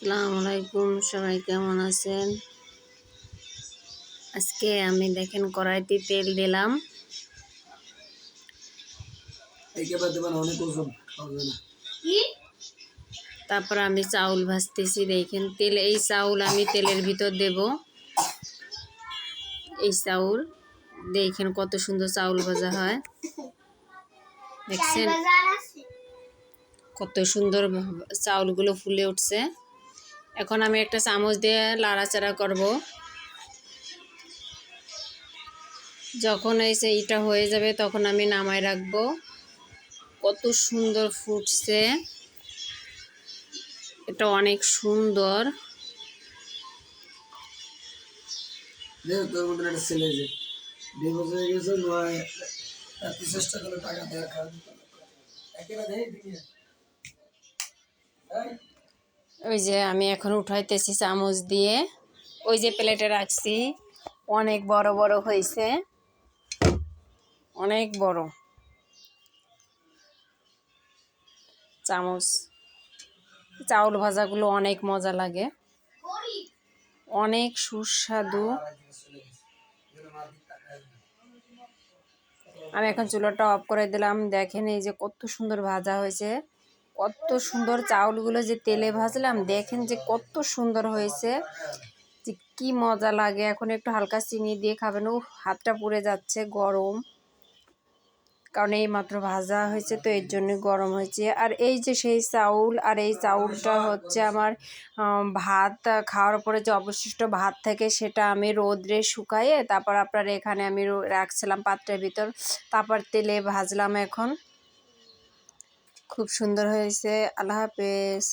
আসসালামু আলাইকুম সবাই কেমন আছেন? আজকে আমি দেখেন কড়াইতে তেল দিলাম। একেবারে দেবেন অনেক ওজন হবে না। তারপর আমি চাউল ভাজতেছি দেখেন তেল এই চাউল আমি তেলের ভিতর দেব। এই চাউল দেখেন কত সুন্দর চাউল ভাজা হয়। দেখছেন? কত সুন্দর চাউলগুলো ফুলে উঠছে। এখন আমি একটা চামচ দিয়ে লাড়াচাড়া করব। যখন এই এটা হয়ে যাবে, তখন আমি নামায় রাখব। কত সুন্দর ফুটছে। এটা অনেক সুন্দর। চেষ্টা করে টাকা দেয় ওই যে আমি এখন উঠাইতেছি চামচ দিয়ে। ওই যে প্লেটে রাখছি। অনেক বড় বড় হয়েছে। অনেক বড়। চামচ। চাউল ভাজাগুলো অনেক মজা লাগে। অনেক সুস্বাদু। আমি এখন চুলাটা অফ করে দিলাম। দেখেন এই যে কত সুন্দর ভাজা হয়েছে। কত সুন্দর চাউলগুলো যে তেলে ভাজলাম, দেখেন যে কত সুন্দর হয়েছে। যে কী মজা লাগে, এখন একটু হালকা চিনি দিয়ে খাবেন। ও হাতটা পুড়ে যাচ্ছে, গরম। কারণ এই মাত্র ভাজা হয়েছে, তো এর জন্য গরম হয়েছে। আর এই যে সেই চাউল, আর এই চাউলটা হচ্ছে আমার ভাত, খাওয়ার পরে যে অবশিষ্ট ভাত থেকে সেটা আমি রোদ্রে শুকাইয়ে তারপর আপনার এখানে আমি রাখছিলাম পাত্রের ভিতর। তারপর তেলে ভাজলাম এখন। খুব সুন্দর হয়েছে। আল্লাহ হাফেজ।